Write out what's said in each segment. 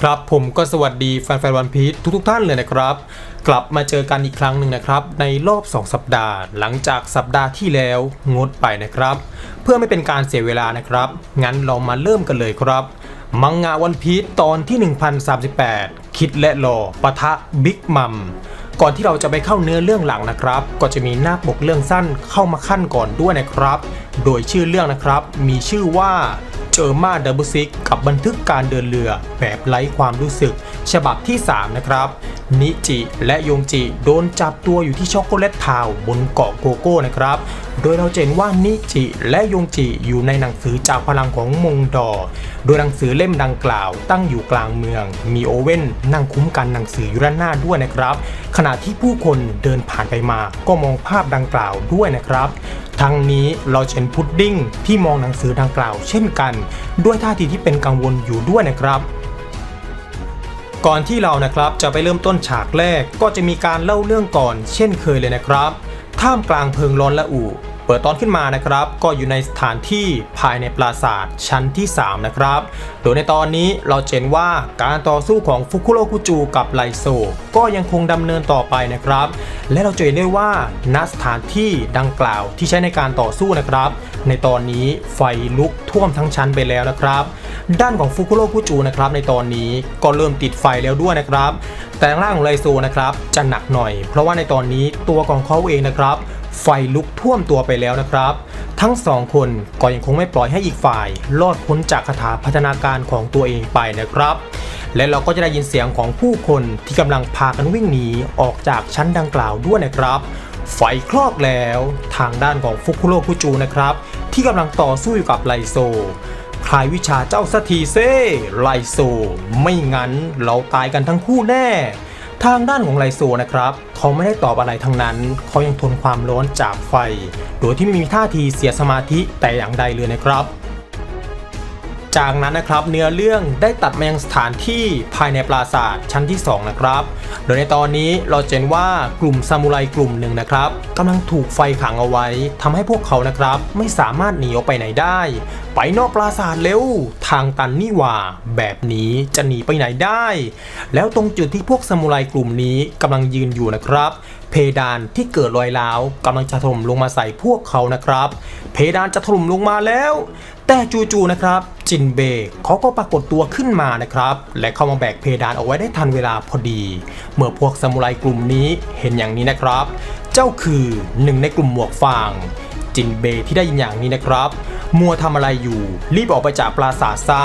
ครับผมก็สวัสดีแฟนๆวันพี e ทุกๆท่านเลยนะครับ กลับมาเจอกันอีกครั้งหนึ่งนะครับ ในรอบ 2 สัปดาห์ หลังจากสัปดาห์ที่แล้วงดไปนะครับ เพื่อไม่เป็นการเสียเวลานะครับ งั้นเรามาเริ่มกันเลยครับ มังงะวันพี e ตอนที่ 1038 คิดและรอปะทะบิ๊กมัม ก่อนที่เราจะไปเข้าเนื้อเรื่องหลังนะครับ ก็จะมีหน้าปกเรื่องสั้นเข้ามาขั้นก่อนด้วยนะครับ โดยชื่อเรื่องนะครับ มีชื่อว่าเจอมาดับเบิลซิกกับบันทึกการเดินเรือแบบไร้ความรู้สึก ฉบับที่ 3 นะครับ นิจิและยงจิโดนจับตัวอยู่ที่ช็อกโกแลตทาวบนเกาะโกโก้นะครับ โดยเราเห็นว่านิจิและยงจิอยู่ในหนังสือจากพลังของมงดอ โดยหนังสือเล่มดังกล่าว ตั้งอยู่กลางเมือง มีโอเว่นนั่งคุ้มกันหนังสืออยู่ด้านหน้าด้วยนะครับ ขณะที่ผู้คนเดินผ่านไปมาก็มองภาพดังกล่าวด้วยนะครับทั้งนี้เราเห็นพุดดิ้งที่มองหนังสือดังกล่าวเช่นกัน ด้วยท่าทีที่เป็นกังวลอยู่ด้วยนะครับ ก่อนที่เรานะครับจะไปเริ่มต้นฉากแรกก็จะมีการเล่าเรื่องก่อน เช่นเคยเลยนะครับ ท่ามกลางเพลิงร้อนและอุเปิดตอนขึ้นมานะครับ ก็อยู่ในสถานที่ภายในปราสาทชั้นที่ 3 นะครับ โดยในตอนนี้เราเห็นว่าการต่อสู้ของฟุคุโรคุจูกับไลโซ ก็ยังคงดำเนินต่อไปนะครับ และเราจะเห็นได้ว่าณสถานที่ดังกล่าวที่ใช้ในการต่อสู้นะครับ ในตอนนี้ไฟลุกท่วมทั้งชั้นไปแล้วนะครับ ด้านของฟุคุโรคุจูนะครับในตอนนี้ก็เริ่มติดไฟแล้วด้วยนะครับ แต่ทางล่างของไลโซนะครับจะหนักหน่อย เพราะว่าในตอนนี้ตัวของเขาเองนะครับไฟลุกท่วมตัวไปแล้วนะครับ ทั้งสองคนก็ยังคงไม่ปล่อยให้อีกฝ่ายรอดพ้นจากคาถาพัฒนาการของตัวเองไปนะครับ และเราก็จะได้ยินเสียงของผู้คนที่กำลังพากันวิ่งหนีออกจากชั้นดังกล่าวด้วยนะครับ ไฟคลอกแล้ว ทางด้านของฟุคุโรคุจูนะครับ ที่กำลังต่อสู้อยู่กับไลโซ คลายวิชาเจ้าสัทีเซ่ไลโซ ไม่งั้นเราตายกันทั้งคู่แน่ ทางด้านของไลโซนะครับ เขาไม่ได้ตอบอะไรทั้งนั้น เขายังทนความร้อนจากไฟ โดยที่ไม่มีท่าทีเสียสมาธิแต่อย่างใดเลยนะครับ จากนั้นนะครับเนื้อเรื่องได้ตัดมายังสถานที่ภายในปราสาทชั้นที่ 2 นะครับ โดยในตอนนี้เราเห็นว่ากลุ่มซามูไรกลุ่มหนึ่งนะครับกำลังถูกไฟขังเอาไว้ทำให้พวกเขานะครับไม่สามารถหนีออกไปไหนได้ ไปนอกปราสาทเร็วทางตันนี่ว่าแบบนี้จะหนีไปไหนได้ แล้วตรงจุดที่พวกซามูไรกลุ่มนี้กำลังยืนอยู่นะครับ เพดานที่เกิดรอยร้าวกำลังจะถล่มลงมาใส่พวกเขานะครับ เพดานจะถล่มลงมาแล้ว แต่จู่ๆนะครับ จินเบเขาก็ปรากฏตัวขึ้นมานะครับ และเข้ามาแบกเพดานเอาไว้ได้ทันเวลาพอดี เมื่อพวกซามูไรกลุ่มนี้เห็นอย่างนี้นะครับ เจ้าคือหนึ่งในกลุ่มหมวกฟางจินเบที่ได้ยินอย่างนี้นะครับ มัวทำอะไรอยู่ รีบออกไปจากปราสาทซะ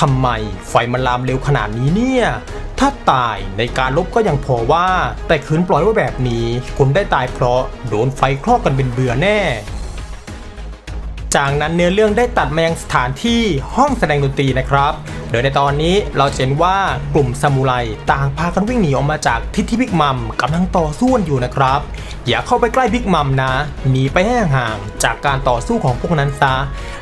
ทำไมไฟมันลามเร็วขนาดนี้เนี่ย ถ้าตายในการลบก็ยังพอว่า แต่คืนปล่อยไว้แบบนี้คนได้ตายเพราะโดนไฟคลอกกันเป็นเบื่อแน่ จากนั้นเนื้อเรื่องได้ตัดมายังสถานที่ห้องแสดงดนตรีนะครับ โดยในตอนนี้เราเห็นว่ากลุ่มซามูไรต่างพากันวิ่งหนีออกมาจากทิศที่บิ๊กมัมกำลังต่อสู้อยู่นะครับ อย่าเข้าไปใกล้บิ๊กมัมนะ หนีไปให้ห่างจากการต่อสู้ของพวกนั้นซะ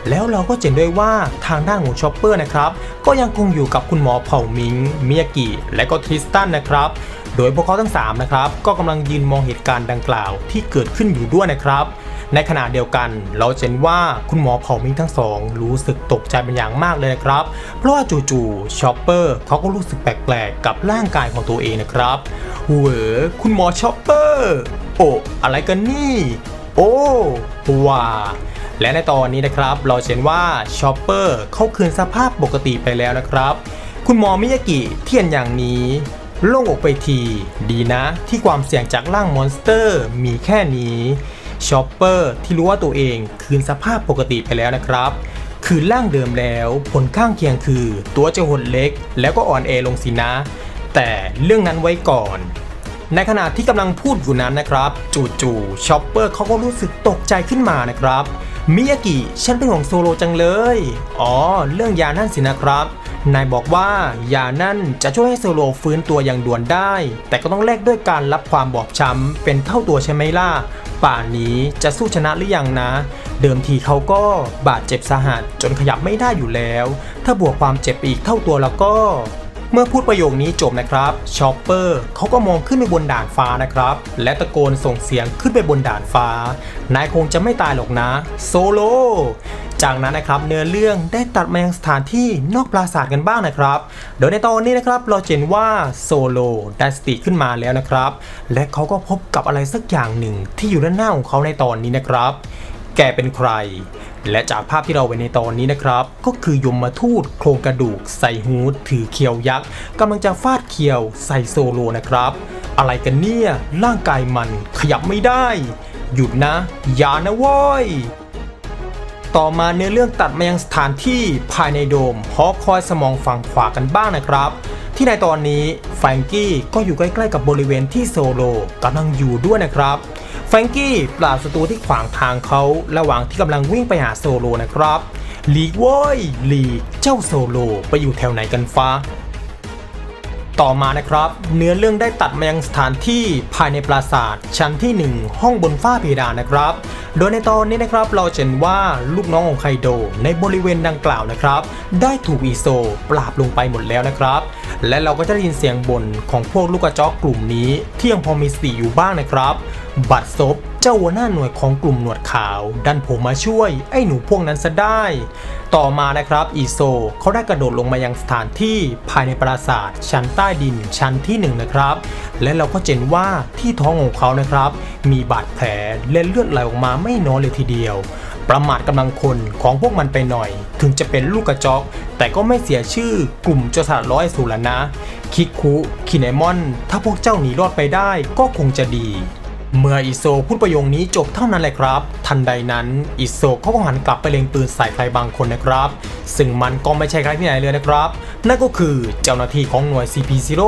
แล้วเราก็เห็นด้วยว่าทางด้านของชอปเปอร์นะครับ ก็ยังคงอยู่กับคุณหมอเผ่ามิงมิยากิและก็ทริสตันนะครับโดยพวกเขาทั้ง3นะครับก็กำลังยืนมองเหตุการณ์ดังกล่าวที่เกิดขึ้นอยู่ด้วยนะครับ ในขณะเดียวกัน เราเห็นว่าคุณหมอเผ่ามิงทั้งสอง รู้สึกตกใจเป็นอย่างมากเลยนะครับ เพราะว่าจู่ๆชอปเปอร์เขาก็รู้สึกแปลกๆกับร่างกายของตัวเองนะครับเวอคุณหมอชอปเปอร์โอ้อะไรกันนี่ โอ้ว้าและในตอนนี้นะครับ เราเห็นว่าชอปเปอร์เขาคืนสภาพปกติไปแล้วนะครับ คุณหมอมิยากิเทียนอย่างนี้โล่งอกไปที ดีนะ ที่ความเสี่ยงจากร่างมอนสเตอร์มีแค่นี้ ชอปเปอร์ที่รู้ว่าตัวเองคืนสภาพปกติไปแล้วนะครับ คืนร่างเดิมแล้วผลข้างเคียงคือ ตัวจะหดเล็ก แล้วก็อ่อนแอลงสินะ แต่เรื่องนั้นไว้ก่อน ในขณะที่กำลังพูดอยู่นั้นนะครับ จู่ๆชอปเปอร์เขาก็รู้สึกตกใจขึ้นมานะครับมิยากิฉันเป็นห่วงโซโลจังเลย อ๋อ เรื่องยานั่นสินะครับ นายบอกว่ายานั่นจะช่วยให้เซโลฟื้นตัวอย่างด่วนได้ แต่ก็ต้องแลกด้วยการรับความบอบช้ำเป็นเท่าตัวใช่ไหมล่ะ ป่านนี้จะสู้ชนะหรือยังนะ เดิมทีเขาก็บาดเจ็บสาหัสจนขยับไม่ได้อยู่แล้ว ถ้าบวกความเจ็บอีกเท่าตัวแล้วก็ เมื่อพูดประโยคนี้จบนะครับชอปเปอร์เขาก็มองขึ้นไปบนด่านฟ้านะครับ และตะโกนส่งเสียงขึ้นไปบนด่านฟ้า นายคงจะไม่ตายหรอกนะ โซโลจากนั้นนะครับเนื้อเรื่องได้ตัดมายังสถานที่นอกปราสาทกันบ้างนะครับ โดยในตอนนี้นะครับเราเห็นว่าโซโลได้สติขึ้นมาแล้วนะครับ และเขาก็พบกับอะไรสักอย่างหนึ่งที่อยู่ด้านหน้าของเขาในตอนนี้นะครับ แกเป็นใคร และจากภาพที่เราเห็นในตอนนี้นะครับ ก็คือยมมาทูตโครงกระดูก ใส่ฮูดถือเคียวยักษ์กำลังจะฟาดเคียวใส่โซโลนะครับ อะไรกันเนี่ยร่างกายมันขยับไม่ได้ หยุดนะอย่านะว้อยต่อมาเนื้อเรื่องตัดมายังสถานที่ภายในโดมหอคอยสมองฝั่งขวากันบ้างนะครับ ที่ในตอนนี้แฟรงกี้ก็อยู่ใกล้ๆกับบริเวณที่โซโลกำลังอยู่ด้วยนะครับ แฟงกี้ปราบศัตรูที่ขวางทางเขาระหว่างที่กำลังวิ่งไปหาโซโลนะครับหลีกโว้ยหลีกเจ้าโซโลไปอยู่แถวไหนกันฟ้า ต่อมานะครับ เนื้อเรื่องได้ตัดมายังสถานที่ภายในปราสาทชั้นที่ 1 ห้องบนฝ้าเพดานนะครับ โดยในตอนนี้นะครับเราเห็นว่าลูกน้องของไคโดในบริเวณดังกล่าวนะครับ ได้ถูกอีโซปราบลงไปหมดแล้วนะครับ และเราก็จะได้ยินเสียงบ่นของพวกลูกกระจอกกลุ่มนี้ที่ยังพอมีสติอยู่บ้างนะครับ บัตรซบเจ้าหัวหน้าหน่วยของกลุ่มหนวดขาว ดันผมมาช่วย ไอ้หนูพวกนั้นซะได้ ต่อมานะครับอีโซเขาได้กระโดดลงมายังสถานที่ภายในปราสาทชั้นใต้ดินชั้นที่หนึ่งนะครับ และเราก็เห็นว่าที่ท้องของเขานะครับ มีบาดแผลและเลือดไหลออกมาไม่น้อยเลยทีเดียว ประมาทกำลังคนของพวกมันไปหน่อย ถึงจะเป็นลูกกระจอก แต่ก็ไม่เสียชื่อกลุ่มโจสลัดร้อยสุรนะ คิคุ คิเนมอน ถ้าพวกเจ้าหนีรอดไปได้ก็คงจะดี เมื่ออิโซพูดประโยคนี้จบเท่านั้นแหละครับ ทันใดนั้นอิโซเขาก็หันกลับไปเล็งปืนใส่ใครบางคนนะครับ ซึ่งมันก็ไม่ใช่ใครที่ไหนเลยนะครับ นั่นก็คือเจ้าหน้าที่ของหน่วย CP0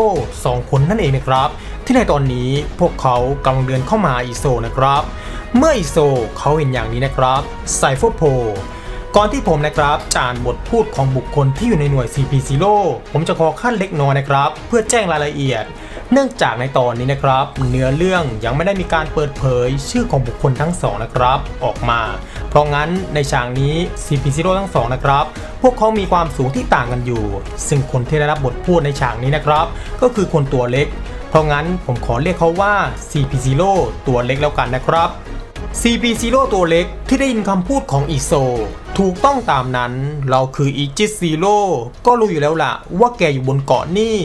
สองคนนั่นเองนะครับ ที่ในตอนนี้พวกเขากำลังเดินเข้ามาอิโซนะครับ เมื่ออิโซเขาเห็นอย่างนี้นะครับไซโฟโพก่อนที่ผมนะครับจะอ่านบทพูดของบุคคลที่อยู่ในหน่วย CP0 ผมจะขอขั้นเล็กน้อยนะครับ เพื่อแจ้งรายละเอียด เนื่องจากในตอนนี้นะครับ เนื้อเรื่องยังไม่ได้มีการเปิดเผย ชื่อของบุคคลทั้งสองนะครับ ออกมา เพราะงั้นในฉากนี้ CP0 ทั้งสองนะครับ พวกเขามีความสูงที่ต่างกันอยู่ ซึ่งคนที่ได้รับบทพูดในฉากนี้นะครับ ก็คือคนตัวเล็ก เพราะงั้นผมขอเรียกเขาว่า CP0 ตัวเล็กแล้วกันนะครับ CP0 ตัวเล็กที่ได้ยินคำพูดของอีโซ ถูกต้องตามนั้นเราคืออีจิตซีโร่ก็รู้อยู่แล้วล่ะว่าแกอยู่บนเกาะนี่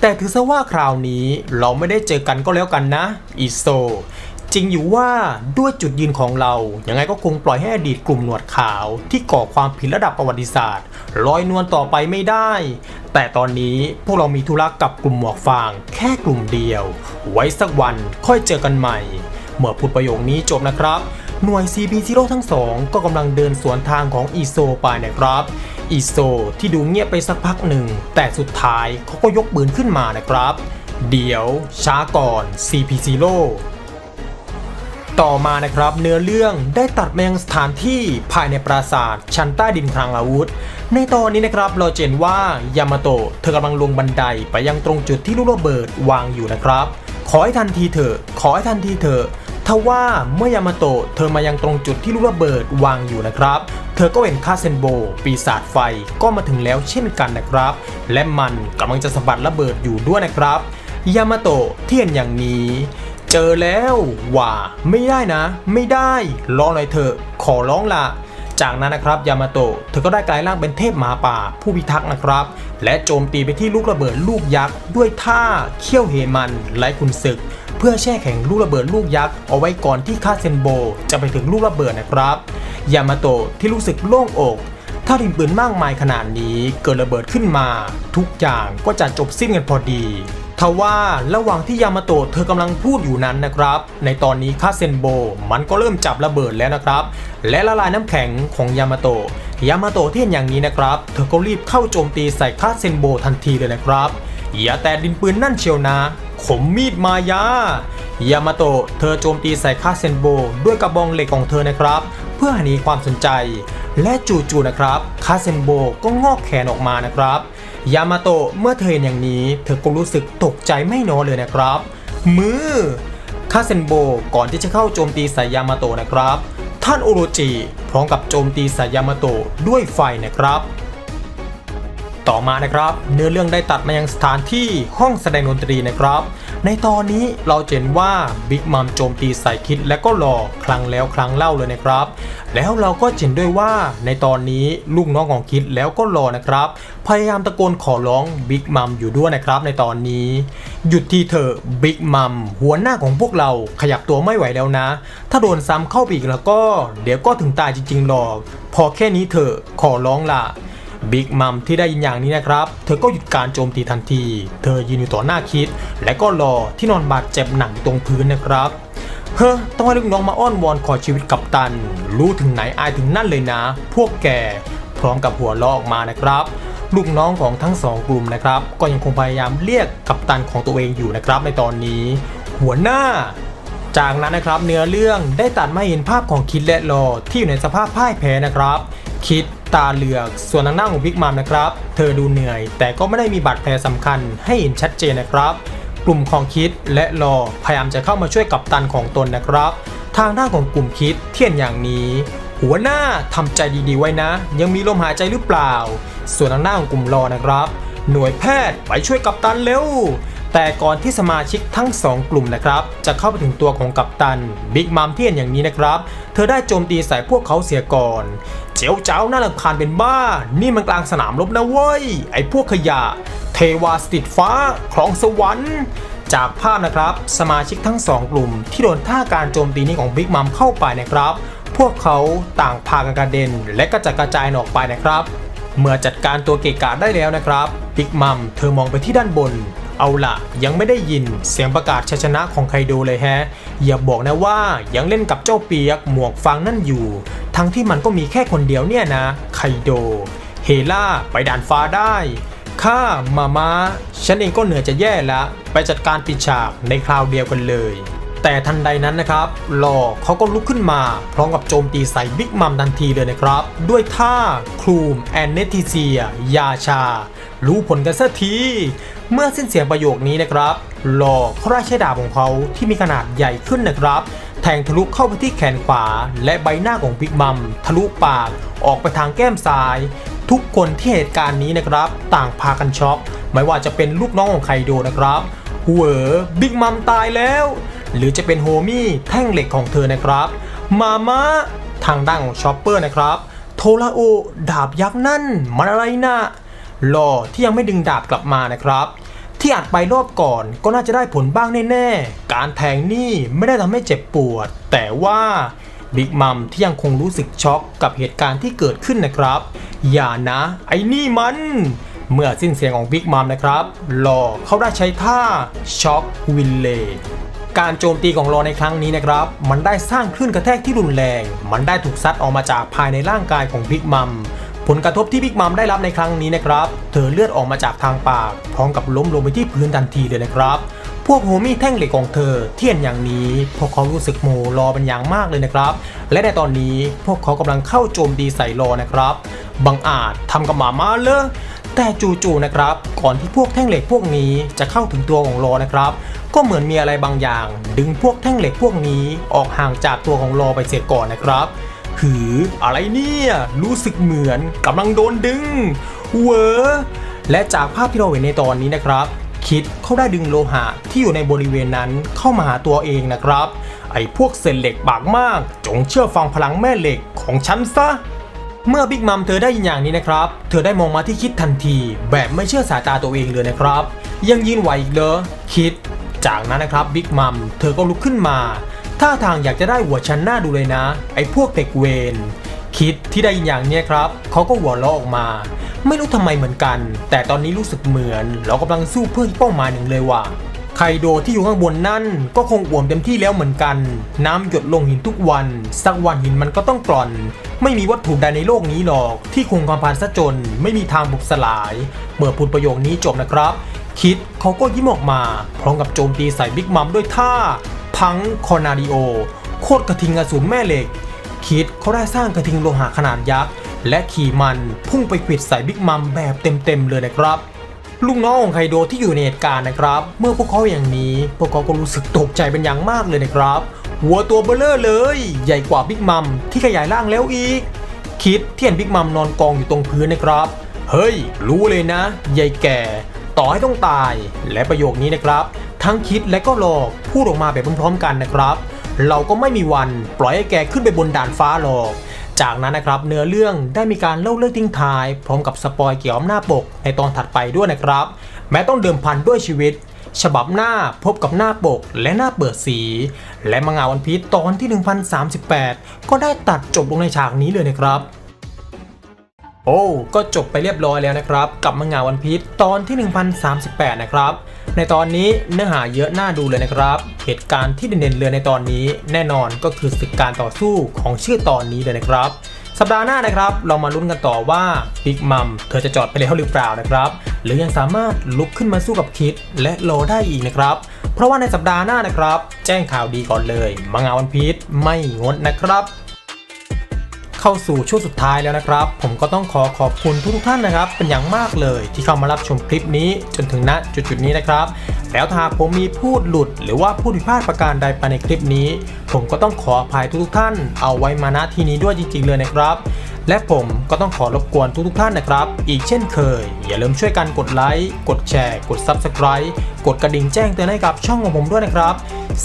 แต่ถือซะว่าคราวนี้เราไม่ได้เจอกันก็แล้วกันนะอีโซจริงอยู่ว่าด้วยจุดยืนของเรายังไงก็คงปล่อยให้อดีตกลุ่มหนวดขาวที่ก่อความผิดระดับประวัติศาสตร์ลอยนวลต่อไปไม่ได้ แต่ตอนนี้พวกเรามีธุระกับกลุ่มหมวกฟาง แค่กลุ่มเดียว ไว้สักวันค่อยเจอกันใหม่ เมื่อพูดประโยคนี้จบนะครับ หน่วย CP0 ทั้งสองก็กำลังเดินสวนทางของอีโซไปนะครับอีโซที่ดูเงียบไปสักพักหนึ่ง แต่สุดท้ายเขาก็ยกปืนขึ้นมานะครับ เดี๋ยวช้าก่อน CP0 ต่อมานะครับเนื้อเรื่องได้ตัดมายังสถานที่ภายในปราสาทชั้นใต้ดินคลังอาวุธ ในตอนนี้นะครับเราเห็นว่ายามาโตะเธอกำลังลงบันไดไปยังตรงจุดที่ลูกระเบิดวางอยู่นะครับ ขอให้ทันทีเถอะขอให้ทันทีเถอะ ทว่าเมื่อยามาโตะเธอมายังตรงจุดที่ลูกระเบิดวางอยู่นะครับ เธอก็เห็นคาเซนโบ ปีศาจไฟก็มาถึงแล้วเช่นกันนะครับ และมันกำลังจะสะบัดระเบิดอยู่ด้วยนะครับ ยามาโตะที่เห็นอย่างนี้ เจอแล้วว่าไม่ได้นะ ไม่ได้รอหน่อยเถอะขอร้องละจากนั้นนะครับยามาโตะเธอก็ได้กลายร่างเป็นเทพหมาป่าผู้พิทักษ์นะครับ และโจมตีไปที่ลูกระเบิดลูกยักษ์ด้วยท่าเขี้ยวเหมันไร้คุณศึก พื่อแช่แข็งลูกระเบิดลูกยักษ์เอาไว้ก่อนที่คาเซนโบ จะไปถึงลูกระเบิดนะครับ ยามาโตะที่รู้สึกโล่งอก ถ้าดินปืนมากมายขนาดนี้เกิดระเบิดขึ้นมา ทุกอย่างก็จะจบสิ้นกันพอดีทว่าระหว่างที่ยามาโตะเธอกำลังพูดอยู่นั้นนะครับ ในตอนนี้คาเซนโบมันก็เริ่มจับระเบิดแล้วนะครับ และละลายน้ำแข็งของยามาโตะยามาโตะที่เห็นอย่างนี้นะครับ เธอก็รีบเข้าโจมตีใส่คาเซนโบทันทีเลยนะครับ อย่าแต่ดินปืนนั่นเชียวนะ ขมมีดมายายามาโตะเธอโจมตีใส่คาเซนโบ ด้วยกระบองเหล็กของเธอนะครับ เพื่อหนีความสนใจ และจู่ๆนะครับคาเซนโบก็งอกแขนออกมานะครับ ยามาโตะเมื่อเธอเห็นอย่างนี้ เธอก็รู้สึกตกใจไม่น้อยเลยนะครับ มือคาเซนโบก่อนที่จะเข้าโจมตีใส่ยามาโตะนะครับ ท่านโอโรจิพร้อมกับโจมตีใส่ยามาโตะด้วยไฟนะครับ ต่อมานะครับ เนื้อเรื่องได้ตัดมายังสถานที่ห้องแสดงดนตรีนะครับ ในตอนนี้เราเห็นว่าบิ๊กมัมโจมตีใส่คิดและก็รอกครั้งแล้วครั้งเล่าเลยนะครับ แล้วเราก็เห็นด้วยว่าในตอนนี้ลูกน้องของคิดแล้วก็รอนะครับ พยายามตะโกนขอร้องบิ๊กมัมอยู่ด้วยนะครับ ในตอนนี้หยุดทีเถอะบิ๊กมัมหัวหน้าของพวกเราขยับตัวไม่ไหวแล้วนะ ถ้าโดนซ้ำเข้าไปอีกแล้วก็ เดี๋ยวก็ถึงตายจริงๆหรอก พอแค่นี้เถอะขอร้องล่ะ บิ๊กมัมที่ได้ยินอย่างนี้นะครับ เธอก็หยุดการโจมตีทันที เธอยืนอยู่ต่อหน้าคิด และก็รอที่นอนบาดเจ็บหนักตรงพื้นนะครับ เฮ้อต้องให้ลูกน้องมาอ้อนวอนขอชีวิตกับตัน รู้ถึงไหนอายถึงนั่นเลยนะ พวกแก พร้อมกับหัวเราะออกมานะครับลูกน้องของทั้งสองกลุ่มนะครับ ก็ยังคงพยายามเรียกกัปตันของตัวเองอยู่นะครับ ในตอนนี้ หัวหน้า จากนั้นนะครับเนื้อเรื่องได้ตัดมาเห็นภาพของคิดและรอที่อยู่ในสภาพพ่ายแพ้นะครับ คิด ตาเหลือก ส่วนทางหน้าของบิ๊กมัมนะครับ เธอดูเหนื่อย แต่ก็ไม่ได้มีบาดแผลสำคัญให้เห็นชัดเจนนะครับ กลุ่มของคิดและรอพยายามจะเข้ามาช่วยกัปตันของตนนะครับ ทางด้านของกลุ่มคิดเทียนอย่างนี้ หัวหน้าทำใจดีๆไว้นะ ยังมีลมหายใจหรือเปล่า ส่วนทางด้าของกลุ่มรอนะครับ หน่วยแพทย์ไปช่วยกัปตันเร็ว แต่ก่อนที่สมาชิกทั้ง 2 กลุ่มนะครับ จะเข้าไปถึงตัวของกัปตันบิ๊กมัมเที่เห็นอย่างนี้นะครับ เธอได้โจมตีใส่พวกเขาเสียก่อน เจียวเจ้าน่ารำคาญเป็นบ้า นี่มันกลางสนามรบนะเว้ย ไอ้พวกขยะ เทวาสติดฟ้าคลองสวรรค์จากภาพนะครับ สมาชิกทั้ง 2 กลุ่ม ที่โดนท่าการโจมตีนี้ของบิ๊กมัมเข้าไปนะครับ พวกเขาต่างพากันกระเด็น และกระจัดกระจายออกไปนะครับ เมื่อจัดการตัวเกะกะได้แล้วนะครับบิ๊กมัมเธอมองไปที่ด้านบน เอาละยังไม่ได้ยินเสียงประกาศชัยชนะของไคโดเลยแฮะ อย่าบอกนะว่ายังเล่นกับเจ้าเปียกหมวกฟางนั่นอยู่ ทั้งที่มันก็มีแค่คนเดียวเนี่ยนะ ไคโด เฮล่าไปด่านฟ้าได้ข้ามามาฉันเองก็เหนื่อยจะแย่แล้วไปจัดการปิดฉากในคราวเดียวกันเลย แต่ทันใดนั้นนะครับหลอเขาก็ลุกขึ้นมา พร้อมกับโจมตีใส่บิ๊กมัมทันทีเลยนะครับ ด้วยท่าครูมแอนเนติเซีย ยาชา รู้ผลกันสักที เมื่อสิ้นเสียงประโยคนี้นะครับหลอเขาได้ใช้ดาบของเขาที่มีขนาดใหญ่ขึ้นนะครับ แทงทะลุเข้าไปที่แขนขวา และใบหน้าของบิ๊กมัมทะลุปากออกไปทางแก้มซ้าย ทุกคนที่เหตุการณ์นี้นะครับ ต่างพากันช็อกไม่ว่าจะเป็นลูกน้องของไคโดนะครับหัวบิ๊กมัมตายแล้ว หรือจะเป็นโฮมี่แท่งเหล็กของเธอนะครับ มามะทางด้านของชอปเปอร์นะครับ โทราโอ ดาบยักษ์นั่นมันอะไรนะ รอที่ยังไม่ดึงดาบกลับมานะครับ ที่อัดไปรอบก่อนก็น่าจะได้ผลบ้างแน่ๆ การแทงนี่ไม่ได้ทำให้เจ็บปวด แต่ว่าบิ๊กมัมที่ยังคงรู้สึกช็อกกับเหตุการณ์ที่เกิดขึ้นนะครับ อย่านะ ไอ้นี่มัน เมื่อสิ้นเสียงของบิ๊กมัมนะครับรอเขาได้ใช้ท่าช็อกวินเลการโจมตีของรอในครั้งนี้นะครับ มันได้สร้างคลื่นกระแทกที่รุนแรง มันได้ถูกซัดออกมาจากภายในร่างกายของบิ๊กมัม ผลกระทบที่บิ๊กมัมได้รับในครั้งนี้นะครับ เธอเลือดออกมาจากทางปาก พร้อมกับล้มลงไปที่พื้นทันทีเลยนะครับ พวกโฮมี่แท่งเหล็กของเธอเทียนอย่างนี้ พวกเขารู้สึกโมรอเป็นอย่างมากเลยนะครับ และในตอนนี้พวกเขากำลังเข้าโจมตีใส่รอนะครับ บังอาจทำกับหมามาเลยแต่จู่ๆนะครับ ก่อนที่พวกแท่งเหล็กพวกนี้จะเข้าถึงตัวของรอนะครับ ก็เหมือนมีอะไรบางอย่าง ดึงพวกแท่งเหล็กพวกนี้ออกห่างจากตัวของรอไปเสียก่อนนะครับ หืออะไรเนี่ย รู้สึกเหมือนกำลังโดนดึง เวอและจากภาพที่เราเห็นในตอนนี้นะครับ คิดเขาได้ดึงโลหะที่อยู่ในบริเวณนั้นเข้ามาหาตัวเองนะครับ ไอ้พวกเศษเหล็กบากมาก จงเชื่อฟังพลังแม่เหล็กของฉันซะเมื่อบิ๊กมัมเธอได้ยินอย่างนี้นะครับ เธอได้มองมาที่คิดทันที แบบไม่เชื่อสายตาตัวเองเลยนะครับ ยังยืนไหวอีกเหรอคิด จากนั้นนะครับบิ๊กมัมเธอก็ลุกขึ้นมา ท่าทางอยากจะได้หัวฉันหน้าดูเลยนะ ไอ้พวกเด็กเวนคิดที่ได้ยินอย่างเนี้ยครับเขาก็หัวเราะออกมา ไม่รู้ทำไมเหมือนกัน แต่ตอนนี้รู้สึกเหมือน เรากำลังสู้เพื่อเป้าหมายหนึ่งเลยว่ะไคโดที่อยู่ข้างบนนั่นก็คงอ่วมเต็มที่แล้วเหมือนกัน น้ำหยดลงหินทุกวัน สักวันหินมันก็ต้องกร่อน ไม่มีวัตถุใดในโลกนี้หรอก ที่คงความพันซะจน ไม่มีทางบุบสลาย เมื่อพูดประโยคนี้จบนะครับ คิดเขาก็ยิ้มออกมา พร้อมกับโจมตีใส่บิ๊กมัมด้วยท่า พังคอนาดิโอ โคตรกระทิงอสูรแม่เหล็ก คิดเขาได้สร้างกระทิงโลหะขนาดยักษ์ และขี่มันพุ่งไปขิดใส่บิ๊กมัมแบบเต็มๆเลยนะครับ ลูกน้องของไคโดที่อยู่ในเหตุการณ์นะครับ เมื่อพวกเขาอย่างนี้ พวกเขาก็รู้สึกตกใจเป็นอย่างมากเลยนะครับ หัวตัวเบลเลอร์เลย ใหญ่กว่าบิ๊กมัมที่ขยายร่างแล้วอีก คิดเที่เห็นบิ๊กมัมนอนกองอยู่ตรงพื้นนะครับเฮ้ย รู้เลยนะยายแก่ ต่อให้ต้องตาย และประโยคนี้นะครับ ทั้งคิดและก็หลอกพูดออกมาแบบพร้อมๆกันนะครับ เราก็ไม่มีวันปล่อยให้แกขึ้นไปบนด่านฟ้าหรอกจากนั้นนะครับเนื้อเรื่องได้มีการเล่าเรื่องทิ้งท้าย พร้อมกับสปอยเกี่ยวกับหน้าปกในตอนถัดไปด้วยนะครับ แม้ต้องเดิมพันด้วยชีวิต ฉบับหน้าพบกับหน้าปกและหน้าเปิดสี และมังงะวันพีชตอนที่ 1038 ก็ได้ตัดจบลงในฉากนี้เลยนะครับ โอ้ก็จบไปเรียบร้อยแล้วนะครับ กับมังงะวันพีชตอนที่ 1038 นะครับ ในตอนนี้เนื้อหาเยอะน่าดูเลยนะครับ เหตุการณ์ที่เด่นๆเลยในตอนนี้ แน่นอนก็คือศึกการต่อสู้ของชื่อตอนนี้เลยนะครับ สัปดาห์หน้านะครับ เรามาลุ้นกันต่อว่าบิ๊กมัมเธอจะจอดไปแล้วหรือเปล่านะครับ หรือยังสามารถลุกขึ้นมาสู้กับคิดและโลได้อีกนะครับ เพราะว่าในสัปดาห์หน้านะครับ แจ้งข่าวดีก่อนเลย มังงะวันพีชไม่งดนะครับ เข้าสู่ช่วงสุดท้ายแล้วนะครับ ผมก็ต้องขอขอบคุณทุกๆท่านนะครับ เป็นอย่างมากเลยที่เข้ามารับชมคลิปนี้จนถึงณจุดๆนี้นะครับ แล้วถ้าหากผมมีพูดหลุด หรือว่าพูดผิดพลาดประการใดไปในคลิปนี้ ผมก็ต้องขออภัยทุกๆท่าน เอาไว้มาณที่นี้ด้วยจริง ๆ เลยนะครับและผมก็ต้องขอรบกวนทุกๆท่านนะครับ อีกเช่นเคย อย่าลืมช่วยกันกดไลค์ กดแชร์ กด Subscribe กดกระดิ่งแจ้งเตือนให้กับช่องของผมด้วยนะครับ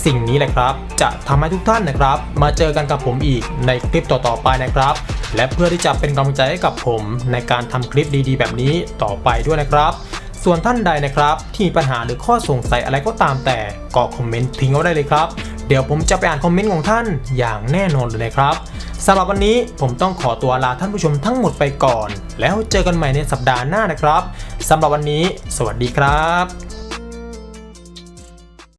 สิ่งนี้แหละครับ จะทำให้ทุกท่านนะครับ มาเจอกันกับผมอีกในคลิปต่อๆไปนะครับ และเพื่อที่จะเป็นกำลังใจให้กับผมในการทำคลิปดีๆ แบบนี้ต่อไปด้วยนะครับส่วนท่านใดนะครับ ที่มีปัญหาหรือข้อสงสัยอะไรก็ตามแต่ก็คอมเมนต์ทิ้งเอาได้เลยครับ เดี๋ยวผมจะไปอ่านคอมเมนต์ของท่านอย่างแน่นอนเลยนะครับสำหรับวันนี้ผมต้องขอตัวลาท่านผู้ชมทั้งหมดไปก่อน แล้วเจอกันใหม่ในสัปดาห์หน้านะครับสำหรับวันนี้ สวัสดีครับ